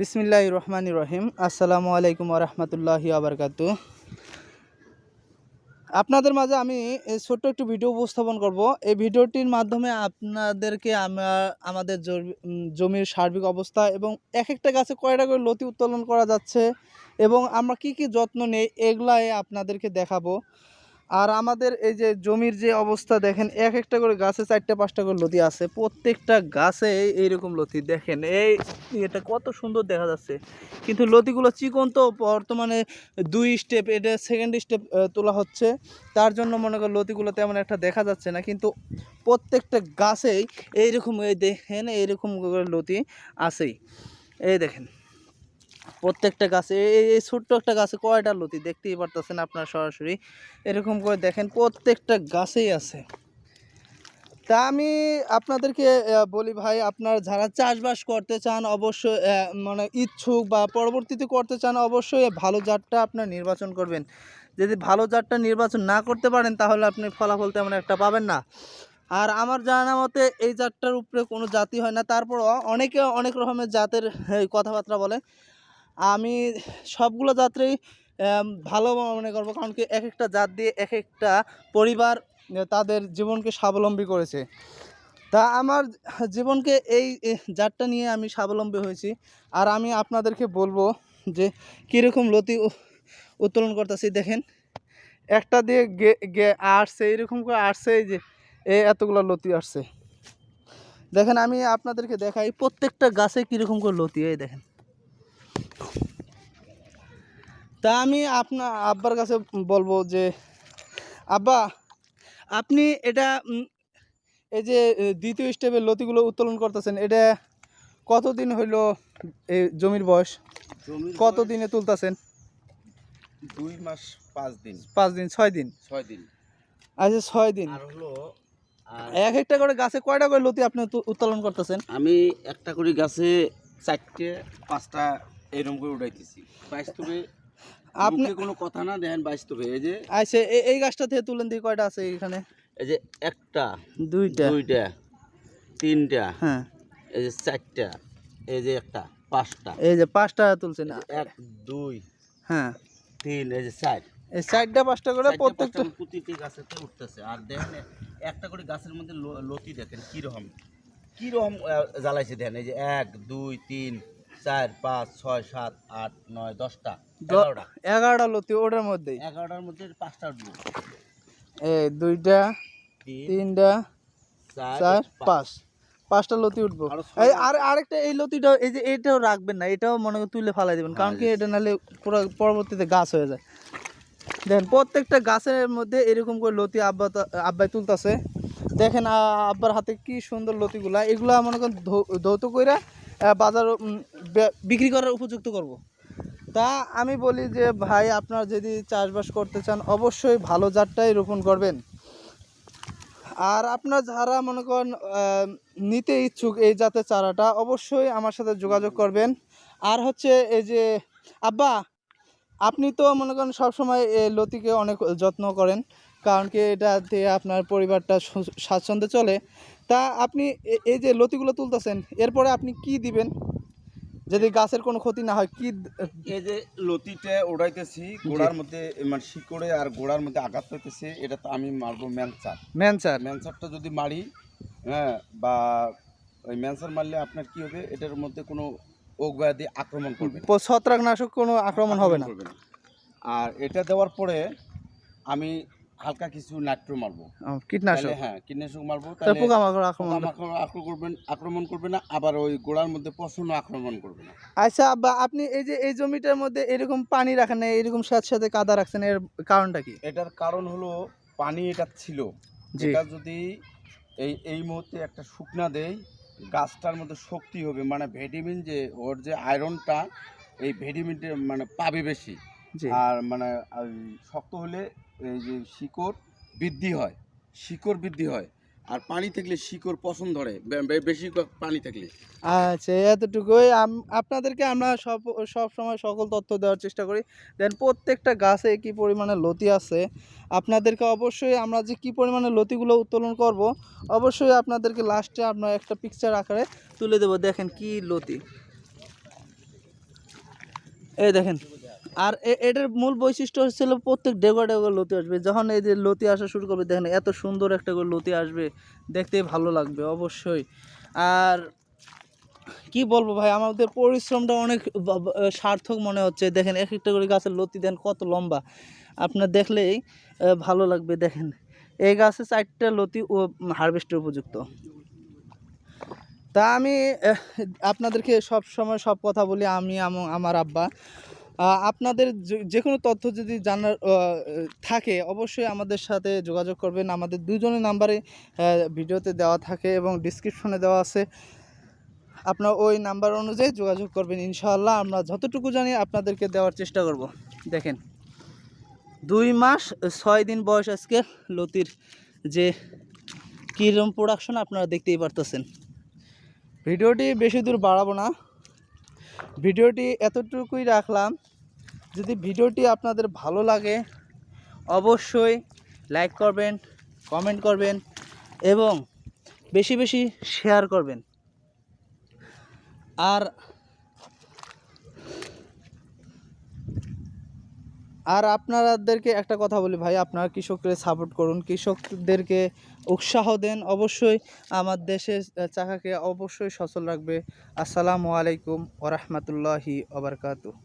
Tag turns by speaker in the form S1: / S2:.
S1: বিসমিল্লা রহমান রহিম আসসালামু আলাইকুম রহমতুল্লাহ আবরকাত আপনাদের মাঝে আমি ছোট্ট একটি ভিডিও উপস্থাপন করব এই ভিডিওটির মাধ্যমে আপনাদেরকে আমরা আমাদের জমির সার্বিক অবস্থা এবং এক একটা গাছে কয়টা করে লতি উত্তোলন করা যাচ্ছে এবং আমরা কি কি যত্ন নেই এগুলাই আপনাদেরকে দেখাবো আর আমাদের এই যে জমির যে অবস্থা দেখেন এক একটা করে গাছে চারটা পাঁচটা করে লতি আছে প্রত্যেকটা গাছে এইরকম লতি দেখেন এই এটা কত সুন্দর দেখা যাচ্ছে কিন্তু লতিগুলো চিকন তো বর্তমানে দুই স্টেপ এটা সেকেন্ড স্টেপ তোলা হচ্ছে তার জন্য মনে করেন লতিগুলো তেমন একটা দেখা যাচ্ছে না কিন্তু প্রত্যেকটা গাছেই এইরকম এই দেখেন এইরকম করে লতি আছেই এই দেখেন প্রত্যেকটা গাছে এই ছোট্ট একটা গাছে কয়টা লতি দেখতেই পারতেছেন আপনার সরাসরি এরকম করে দেখেন প্রত্যেকটা গাছেই আছে তা আমি আপনাদেরকে বলি ভাই আপনার যারা চাষবাস করতে চান অবশ্যই মানে ইচ্ছুক বা পরবর্তীতে করতে চান অবশ্যই ভালো জাতটা আপনার নির্বাচন করবেন যদি ভালো জাতটা নির্বাচন না করতে পারেন তাহলে আপনি ফলাফল তেমন একটা পাবেন না আর আমার জানা মতে এই জাতটার উপরে কোনো জাতি হয় না তারপর অনেকে অনেক রকমের জাতের কথাবার্তা বলে আমি সবগুলো জাতরেই ভালো মনে করবো কারণ কি এক একটা জাত দিয়ে এক একটা পরিবার তাদের জীবনকে স্বাবলম্বী করেছে তা আমার জীবনকে এই জাতটা নিয়ে আমি স্বাবলম্বী হয়েছি আর আমি আপনাদেরকে বলবো যে কীরকম লতি উত্তোলন করতেছি দেখেন একটা দিয়ে গে আসছে এরকম করে আসছে এই যে এই এতগুলো লতি আসছে দেখেন আমি আপনাদেরকে দেখাই প্রত্যেকটা গাছে কীরকম করে লতি এই দেখেন তা আমি আপনার আব্বার কাছে বলবো যে আব্বা আপনি এটা এই যে দ্বিতীয় স্টেপের লতিগুলো উত্তোলন করতেছেন এটা কতদিন হইল এই জমির বয়স কত দিনে তুলতেছেন
S2: দুই মাস পাঁচ দিন
S1: পাঁচ দিন ছয় দিন ছয় দিন আচ্ছা ছয় দিন এক একটা করে গাছে কয়টা করে লতি আপনি উত্তোলন করতেছেন
S2: আমি একটা করে গাছে চারটে পাঁচটা এরকম করে উঠাইতেছি বাস্তবে আপনি কোনো কথা না দেখেন বাস্তবে এই যে
S1: আচ্ছা এই গাছটা থেকে তুলেন দিয়ে কয়টা আছে এখানে
S2: এই যে একটা দুইটা দুইটা তিনটা হ্যাঁ এই যে চারটা এই যে একটা পাঁচটা
S1: এই যে পাঁচটা তুলছে না
S2: এক দুই হ্যাঁ তিন এই যে চার
S1: এই চারটা পাঁচটা করে প্রত্যেকটা
S2: প্রতিটি গাছেতে উঠতেছে আর দেখেন একটা করে গাছের মধ্যে লতি দেখেন কীরকম কীরকম জ্বালাইছে দেখেন এই যে এক দুই তিন চার পাঁচ ছয় সাত আট নয় দশটা
S1: এগারোটা এগারোটা লতি ওটার মধ্যে
S2: এগারোটার মধ্যে পাঁচটা উঠবো
S1: এই দুইটা তিনটা চার পাঁচ পাঁচটা লতি উঠবো এই আর আরেকটা এই লতিটা এই যে এটাও রাখবেন না এটাও মনে করে তুলে ফালাই দেবেন কারণ কি এটা নাহলে পুরো পরবর্তীতে গাছ হয়ে যায় দেখেন প্রত্যেকটা গাছের মধ্যে এরকম করে লতি আব্বা আব্বাই তুলতেছে দেখেন আব্বার হাতে কি সুন্দর লতিগুলা এগুলা মনে করেন ধৌত কইরা বাজার বিক্রি করার উপযুক্ত করব। তা আমি বলি যে ভাই আপনার যদি চাষবাস করতে চান অবশ্যই ভালো জাতটাই রোপণ করবেন আর আপনার যারা মনে করেন নিতে ইচ্ছুক এই জাতের চারাটা অবশ্যই আমার সাথে যোগাযোগ করবেন আর হচ্ছে এই যে আব্বা আপনি তো মনে করেন সবসময় লতিকে অনেক যত্ন করেন কারণ কি এটা দিয়ে আপনার পরিবারটা স্বাচ্ছন্দ্যে চলে তা আপনি এই যে লতিগুলো তুলতেছেন এরপরে আপনি কি দিবেন যদি গাছের কোনো ক্ষতি না হয় কি
S2: এই যে লতিতে ওড়াইতেছি গোড়ার মধ্যে মানে শিকড়ে আর গোড়ার মধ্যে আঘাত পেতেছে এটা তো আমি মারবো ম্যানসার ম্যানসার ম্যানসারটা যদি মারি হ্যাঁ বা ওই ম্যানসার মারলে আপনার কি হবে এটার মধ্যে কোনো ব্যাধি আক্রমণ করবে
S1: ছত্রাকনাশক কোনো আক্রমণ হবে না
S2: আর এটা দেওয়ার পরে আমি হালকা কিছু নাইট্রো মারবো কীটনাশক হ্যাঁ কীটনাশক মারবো পোকা মাকড় আক্রমণ আক্রমণ করবেন আক্রমণ করবে না আবার ওই গোড়ার মধ্যে পশনও আক্রমণ করবে না
S1: আচ্ছা আব্বা আপনি এই যে এই জমিটার মধ্যে এরকম পানি রাখেন না এরকম সাথে সাথে কাদা রাখছেন এর কারণটা কি
S2: এটার কারণ হলো পানি এটা ছিল যেটা যদি এই এই মুহূর্তে একটা শুকনা দেয় গাছটার মধ্যে শক্তি হবে মানে ভিটামিন যে ওর যে আয়রনটা এই ভিটামিনটা মানে পাবে বেশি আর মানে শক্ত হলে এই যে শিকড় বৃদ্ধি হয় শিকড় বৃদ্ধি হয় আর পানি থাকলে শিকড় পছন্দ ধরে বেশি পানি থাকলে
S1: আচ্ছা এতটুকুই আপনাদেরকে আমরা সব সব সময় সকল তথ্য দেওয়ার চেষ্টা করি দেন প্রত্যেকটা গাছে কি পরিমাণে লতি আছে আপনাদেরকে অবশ্যই আমরা যে কি পরিমাণে লতিগুলো উত্তোলন করব অবশ্যই আপনাদেরকে লাস্টে আমরা একটা পিকচার আকারে তুলে দেব দেখেন কি লতি এই দেখেন আর এটার মূল বৈশিষ্ট্য হচ্ছিল প্রত্যেক ডেগো ডেগো লতি আসবে যখন এই যে লতি আসা শুরু করবে দেখেন এত সুন্দর একটা করে লতি আসবে দেখতে ভালো লাগবে অবশ্যই আর কি বলবো ভাই আমাদের পরিশ্রমটা অনেক সার্থক মনে হচ্ছে দেখেন এক একটা করে গাছের লতি দেন কত লম্বা আপনার দেখলেই ভালো লাগবে দেখেন এই গাছে চারটা লতি ও হারভেস্টের উপযুক্ত তা আমি আপনাদেরকে সব সময় সব কথা বলি আমি আমার আব্বা আপনাদের যে কোনো তথ্য যদি জানার থাকে অবশ্যই আমাদের সাথে যোগাযোগ করবেন আমাদের দুজনের নাম্বারে ভিডিওতে দেওয়া থাকে এবং ডিসক্রিপশনে দেওয়া আছে আপনার ওই নাম্বার অনুযায়ী যোগাযোগ করবেন ইনশাআল্লাহ আমরা যতটুকু জানি আপনাদেরকে দেওয়ার চেষ্টা করব দেখেন দুই মাস ছয় দিন বয়স আজকে লতির যে কীরম প্রোডাকশন আপনারা দেখতেই পারতেছেন ভিডিওটি বেশি দূর বাড়াবো না ভিডিওটি এতটুকুই রাখলাম যদি ভিডিওটি আপনাদের ভালো লাগে অবশ্যই লাইক করবেন কমেন্ট করবেন এবং বেশি বেশি শেয়ার করবেন আর আর আপনারাদেরকে একটা কথা বলি ভাই আপনারা কৃষকদের সাপোর্ট করুন কৃষকদেরকে উৎসাহ দেন অবশ্যই আমার দেশের চাকাকে অবশ্যই সচল রাখবে আসসালামু আলাইকুম ওরহমতুল্লাহি আবরকাত